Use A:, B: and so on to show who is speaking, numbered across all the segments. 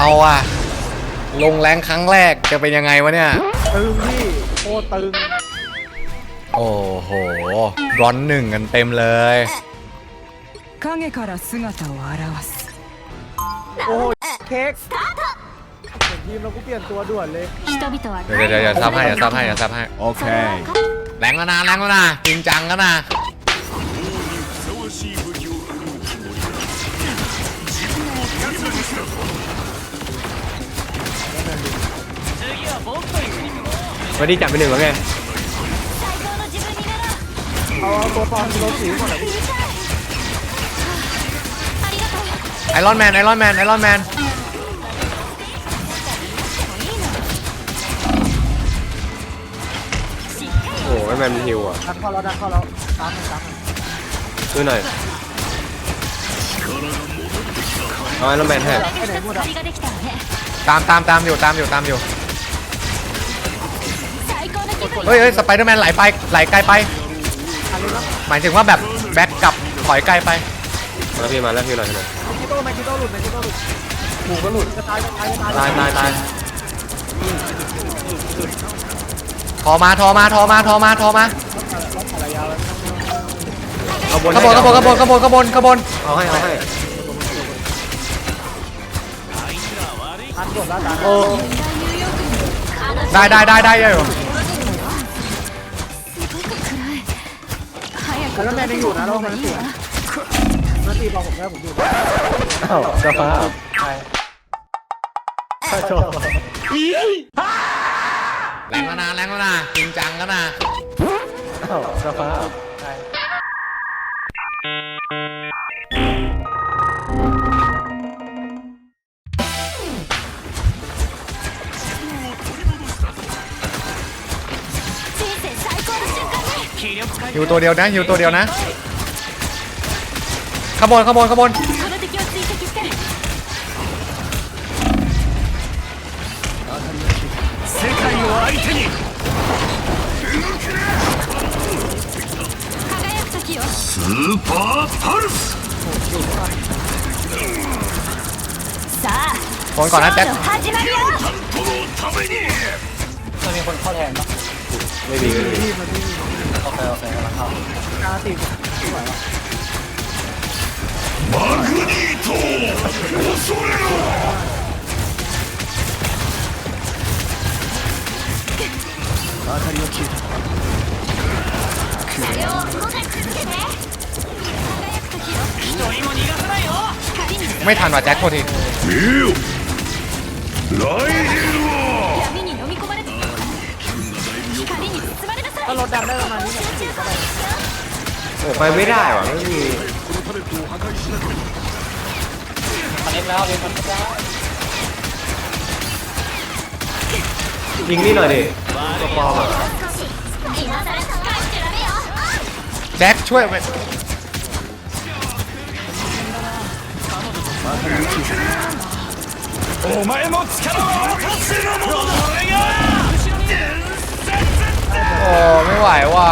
A: เอาอ่ะ ลงแรงครั้งแรกจะเป็นยังไงวะเนี่ย
B: ตึงพี่โคตรตึง
A: โอ้โหร้อนหนึ่งกันเต็มเลย
C: 影から姿を現す
B: โอ้โหเค้กเห็นทีมเรากูเปลี่ยนตัวด่วนเลย
D: 人々は
A: เดี๋ยวเดี๋ยวเดี๋ยวซับให้เดี๋ยวซับให้เดี๋ยวซับให้
E: Okay.
A: แรงแล้วนะแรงแล้วนะจริงจังแล้วนะ
F: วันนี้จับไปหนึ่งแล้วไง
A: ไอรอนแมนไอรอนแมนไอรอนแมน
F: โอ้ไอแมนมัฮิวอะ
B: ดันข้าแล้วดันข้าแล้วตามนตาม
F: ดูหน่อยเอาไอรอนแมนให้
D: นะ
A: ตามตามตามอยู่ตามอยู่ตามอยู่ เฮ้ยเฮ้ยสไปเดอร์แมนไหลไปไหลไกลไป
B: อันนี้นะ
A: หมายถึงว่าแบบแบ็คกลับถอยไกลไป
F: มาแล้วพี่มาแล้วพี่หน่อยให้หน่อย
B: คิโต้แมคิโต้หลุดแมคิโต้หลุดหูก็หลุดจะตายจะตายจะตาย
F: ตายตายตาย
A: ทอมาทอมาทอมาทอมาทอมา
B: ล็อกอะไรยาวเลย
F: เอาบน
A: ขบวนขบวนขบวนขบวนขบวนขบวน
F: เอาให้เอาให้
B: ทันกดแล้วดัน
F: โอ้
A: ได้ได้ได้ได้อยู่
B: แล้วแม่ยังอยู่นะรอแมนตีนะแมนตีบอผมได้ผมอยู่
F: เอ้าเจ้าฟ้า
A: แรงแล้วนะแรงแล้วนะจริงจังแล้วนะ
F: เอ้าเจ้าฟ้า
D: 間ね
A: หิวตัวเดียวนะหิวตัวเดียวนะขบวนขบวนขบวน
D: この敵を追跡して輝く時よさあ
A: คนก่อนนะแจ็ค
F: ไม่
A: ทันว่ะแจ็คโทษที
B: ถ้ารถดำได้ประมาณนี้ไป
F: ไม่ได้ว่ะไม่มี
G: คอนเน็กแล้ว
F: ยิงนี่หน่อยดิตัวปอมอะ
A: แจ็คช่วย ไป
E: お前も力を貸せるものだ
A: โอ้ไม่ไหวว่ะ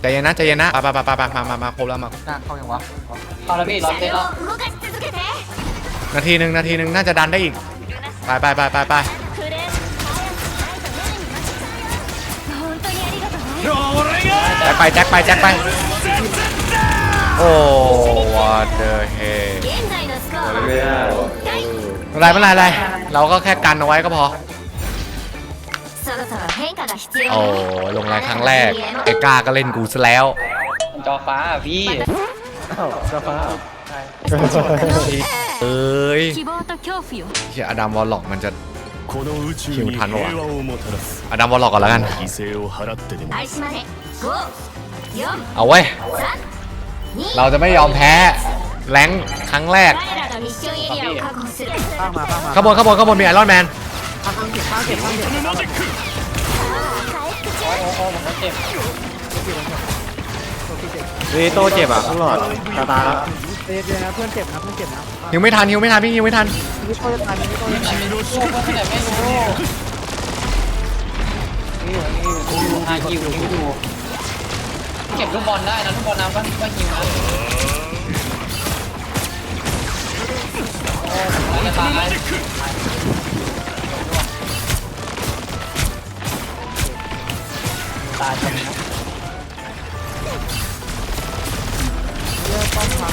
A: ใจเย็นนะใจเย็นนะไปไปไปไปไปมามามาครบแล้วมา
B: หน้าเข้ายังวะ
D: 車両を動かし続けて
A: นาทีหนึ่งนาทีหนึ่งน่าจะดันได้อีกไปไปไปไปไป
D: クレーム早くないと本当にありがとうね
A: แจ็คไปแจ็คไปแจ็คไปโอ้ what the hell
D: 現在のスコア
F: ไม่ได้
D: は
F: ว่ะ
A: อะไรไม่เป็นไรอะไรเราก็แค่กันเอาไว้ก็พอ
D: そろそろ変化が必要
A: โอ้ลงแรงครั้งแรกไอ้กล้าก็เล่นกูซะแล้ว
G: จอฟ้าอะพี่
F: เอ้าเจ้าฟ้า
A: เอ้ย
D: 希望と恐怖よ
A: เฮียอดัมวอลล็อกมันจะ
E: この宇宙に平和をもたらす
A: อดัมวอลล็อกก่อนแล้วกัน
E: 犠牲を払ってでも
D: 開始まで5
A: เอาเว้ย
D: 4
A: เราจะไม่ยอมแพ้แรงครั้งแรก
D: 3 我らのミッションエリアを確保する
B: ข้างมาข้างมา
A: ขบวนขบวนขบวนมีไอรอนแมน
B: ข้างเก็บข้างเก็บข้างเก็บข้างเก็บ
F: นี่โตเจ็บอ่ะข้างหลอดตาตาแล้ว
B: เดี๋ยวนะเพื่อนเจ็บนะเพื่อนเจ็บนะ
A: ฮิวไม่ทันฮิวไม่ทันพี่ฮิวไม่ทัน
B: นี่โต้จะตายนี่โต้จะตายนี่อยู่นี่อยู่
G: อ่ะฮิวฮิวดูเก็บลูกบอลได้นะลูกบอลน้ำก็ก็ฮิวนะ จะตาย ตายตรงนี้
E: เย
D: อะป้อมมา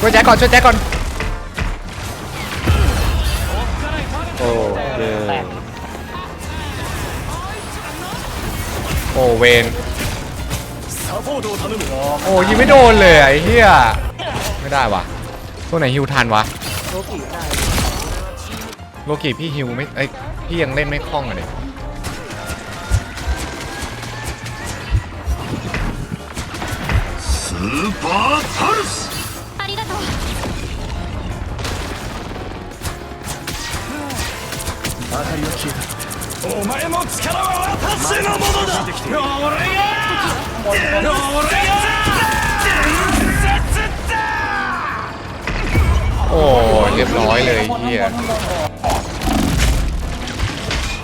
A: ช่วยแจ็คก่อนช่วยแจ็คก่อน
F: โอ้เย
G: แโอ
A: เวน โอ้ยิงไม่โดนเลยไอ้เหี้ยไม่ได้วะตัวไหนฮิวทันวะ
B: โลกิได้
A: โลกิพี่ฮิวไม่เอ้ยพี่ยังเล่นไม่คล่องอ่ะเนี่ย
E: スーパーパルス
D: ありがとう
E: お前も力は私のものだ俺が俺が
A: โอ้เรียบร้อยเลยเหี้ย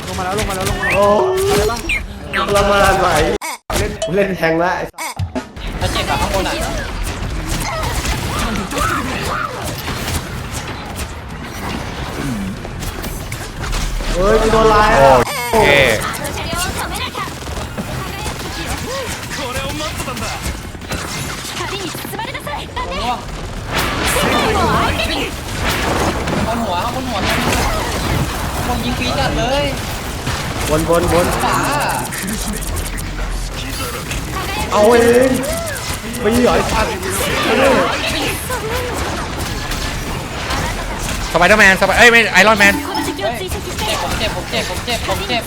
B: ลงมาแล้วลงมาแล้วลงมาแล้ว
F: โอ้
B: อะไรบ้าง
F: ละมาไหวเล่นเล่นแทงละไอ้
G: ถ้าเจ็บแบบข้างบนอะ
F: เฮ้ยกูโดนลาย
A: โอ้
F: อะ
A: เร่
G: วงบนหัวบนหัวบนยิงปีจัดเลย
F: วนวนบน
G: ขวา
F: เอาเองไม่หรอไอ้สัน
A: สไปเดอร์แมนสไปเอ้ยไม่ไอรอนแมน
G: เจ็บผมเจ็บผมเจ็บผมเจ็บผมเจ็บ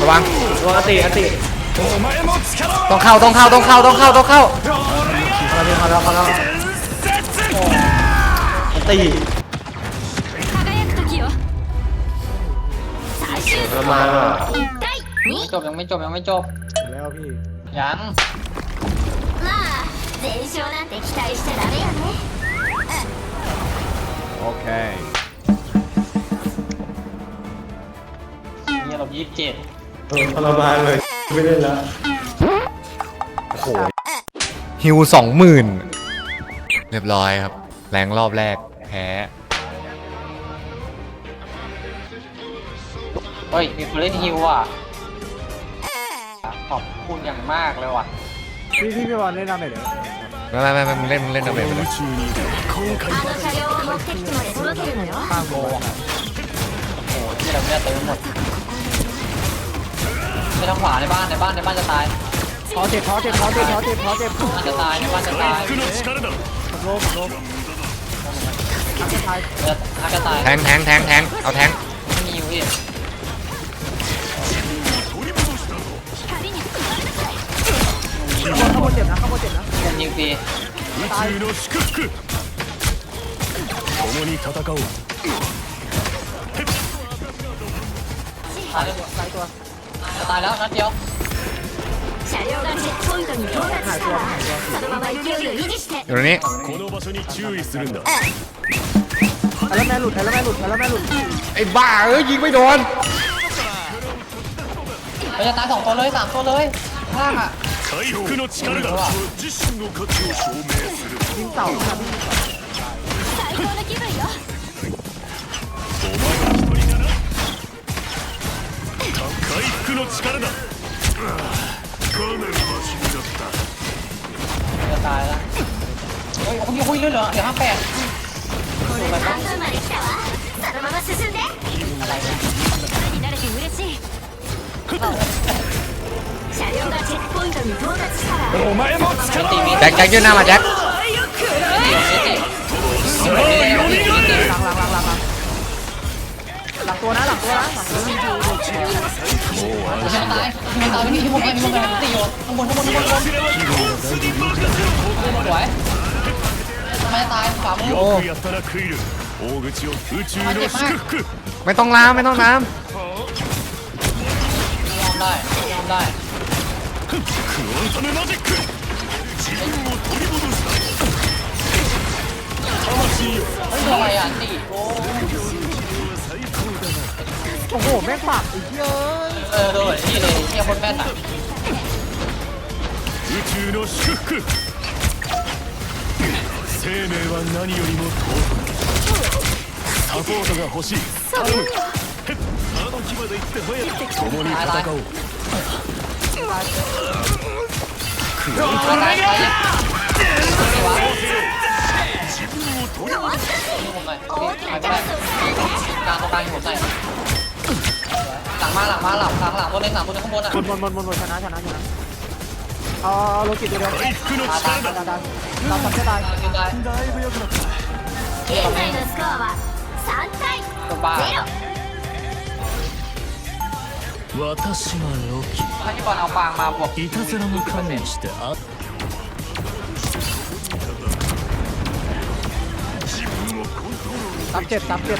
A: ระวัง
F: ตัวอติอติ
A: ต้องเข้าต้องเข้าต้องเข้าต้องเข้าต้องเข้า
F: เข้าแล้วเข้าแล้ว
D: เข้ตีป
F: ระมา
G: ณจบยังไม่จบยังไม่จบ
B: แล้วพี่
G: ยัง
B: โอเคเนี่
G: เรายี่สิบเจ็ด
F: ทรมานเลย ไม่เล่นละโอ้โห
A: ฮิวสองหมื่นเรียบร้อยครับ แรงรอบแรกแพ้
G: เฮ้ย มีคนเล่นฮิวอะ ขอบคุณอย่างมากเลยว่ะ
B: พี่พี่พี่บอลเล่นน้ำไหนเดี๋ยว
A: ไม่ไม่ไม่เล่นเล่นดาเมจไปเลย
B: ข้าโอ้
G: โหที่เราไม่ได้เติมหมด ไปทางขวาในบ้านในบ้านในบ้านจะตาย
B: ท้อเจ็บท้อเจ็บท้อเจ็บท้อเจ็บท้อเจ็บ
G: บ้านจะตายในบ้านจะตาย
E: 回復の力だ
B: ผมโลผมโลอันสุดท้าย
G: เอออาจะตาย
A: แทงแทงแทงแทงเอาแทง
G: ไม่มีอยู่พี่
D: 光に包まれなさい
B: ข้างบนข้างบนเจ็บนะข้างบนเจ็บนะ
G: ผมยิงฟรี
E: 宇宙の祝福共に戦おう
G: ตายเลย
B: หลายตัว
G: จะตายแล้วนัดเดียว
D: 車両がチェックポイントに到達したらそのまま勢いを維持して
A: อยู่ตรงนี้
E: この場所に注意するんだ
B: ไอ้แล้วแม่หลุดไอ้แล้วแม่หลุดไอ้แล้วแม่หลุด
A: ไอ้บ้าเอ้ยยิงไม่โดน
G: เราจะตายสองตัวเลยสามตัวเลยข้างอ่ะ
E: 回復の力だ自身の価値を証明する
B: ยิงเต่าครับพี่
D: 最
E: 回復の力だかなりマシになった
G: จะตายแล้วเฮ้ยโอ้ยโอ้ยเลือดเหลือเหลือห้าแปด
D: 半分まで来たわそのまま進んで
G: อะไรเนี่ย
D: これになれて嬉しい車両がチェックポイントに到達したら
E: お前も力
G: ตีมี
A: แจ็คแจ็คยื่นหน้ามาแจ็ค
B: หลังหลังหลังหลังหลัง ัง ตัวนะหลังตัวนะหลังตัว
G: นะตายตายไปนี่ที่พวกแกมีพวกตีโยู่ข้างบนข้างบนข้างบนสวยทำไมตายขวามือ
E: โอ้
A: ไม่ต้องล้ำไม่ต้องน้ำ
G: ยอมได้ยอมได้ทำไมอะตีโอ้
B: โอ้โหแม่งปากไอ้เหี้ย
G: เออโดนนี่เลยเทียบคนแม่นอ่ะ
E: 宇宙の祝福 生命は何よりも尊いサポートが欲しい頼むへっあの日まで行って早く共に戦おう
G: ตายตายตายผมหน่อยพี่ หายไปได้กลางตรงกลางผมหน่อยหลังมาหลังมาหลังหลังหลังตัวนึงหลังตัวนึงข้างบนอ่ะ
B: บนบนบนบนบนชนะชนะชนะเอาโลกิตัวเดียว
E: 回復の
B: ตาย
E: 力
B: ตาย
E: だ
B: ตายตายตามสัตว์จะตาย
G: ยืนได้
E: だいぶ良くなった
G: เอ๊ะ
D: 現在のスコアは3対
G: ตัวบ้า
D: 0
E: 私はロキ
G: ถ้าพี่บอลเอาฟางมาบวก
E: いたずらも加味してあ
B: ตับเจ็บตับเจ็บ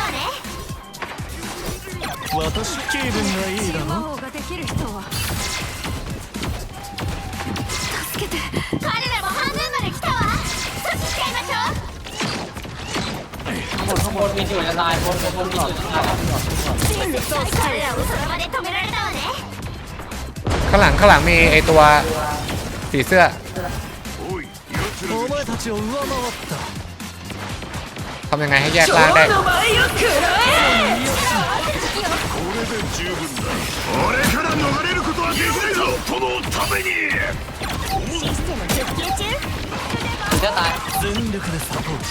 E: 私気分がいいだろ
D: 魔法ができる人は助けて彼らも半分まで来たわそっち使いましょう
G: ข้างบนมีที่อยู่จะตายบนบนมีที่อยู่จะตาย
D: 彼らをその場で止められたわね
A: ข้างหลังข้างหลังมีไอตัวสีเสื้อ
E: お前たちを上回った
A: ทำยังไงให้แยกล่างได้
E: 俺から逃れることはできないぞこのために
D: システム実験中
G: พี่จะตาย
E: 全力でサポート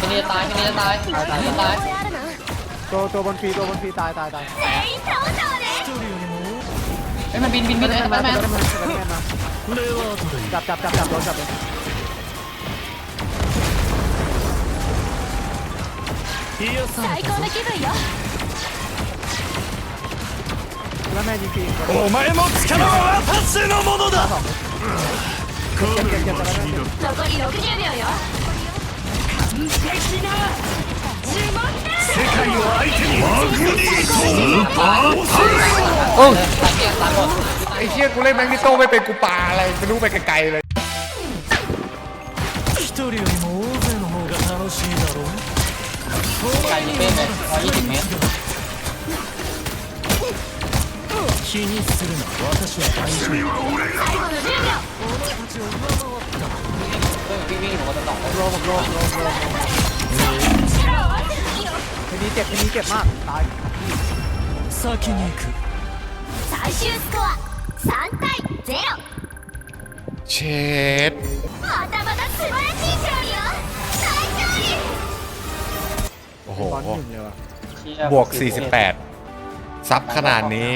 G: พี่นี่จะตายพี่นี่จะตายพี่นี่จะตาย
D: あるの
B: ตัวตัวบนฟรีตัวบนฟรีตายตายตาย
D: 全員倒したわね
E: 一人よりも
G: เฮ้ยมันบินบินบินเอ้ยแมนแมน
B: ตัวนั้นตัวนั้นมา
E: レワートでいい
B: จับจับจับจับโดนจับเลย
E: 癒され
D: 最高の気分よ
B: แล้วแม่ยิงฟรี
E: お前も力は私のものだ
B: เก็บเก็บเก็บแต่ละแม่เก็บ
D: 残り60秒よ完璧な呪文だ
E: 世界を相手にマグニート
A: โอ้ย
G: ตายเกียร์ตายหมด
A: ไอ้เชี่ยกูเล่นแมงนิโต้ไม่เป็นกูปาอะไรไม่รู้ไปไกลๆเลย
E: 一人よりも大勢の方が楽しいだろう
G: ไกลยิงเป้เลยร้อยยี่สิบเมตร
E: 気にするな私は大丈夫
D: 最後の10秒
G: เฮ้ยวิ่งวิ่งผมก็จะต้อง
B: โลผมโลผมโลผมโลทีนี้เจ็บทีนี้เจ็บมากตาย
E: 先に行く
D: 最終スコア3対0
A: เชด
D: またまた素晴らしい勝利よ最勝利
A: โอ้โห
B: บอลหนึ่งเลยว่ะ
A: บวก 48 ซับขนาดนี้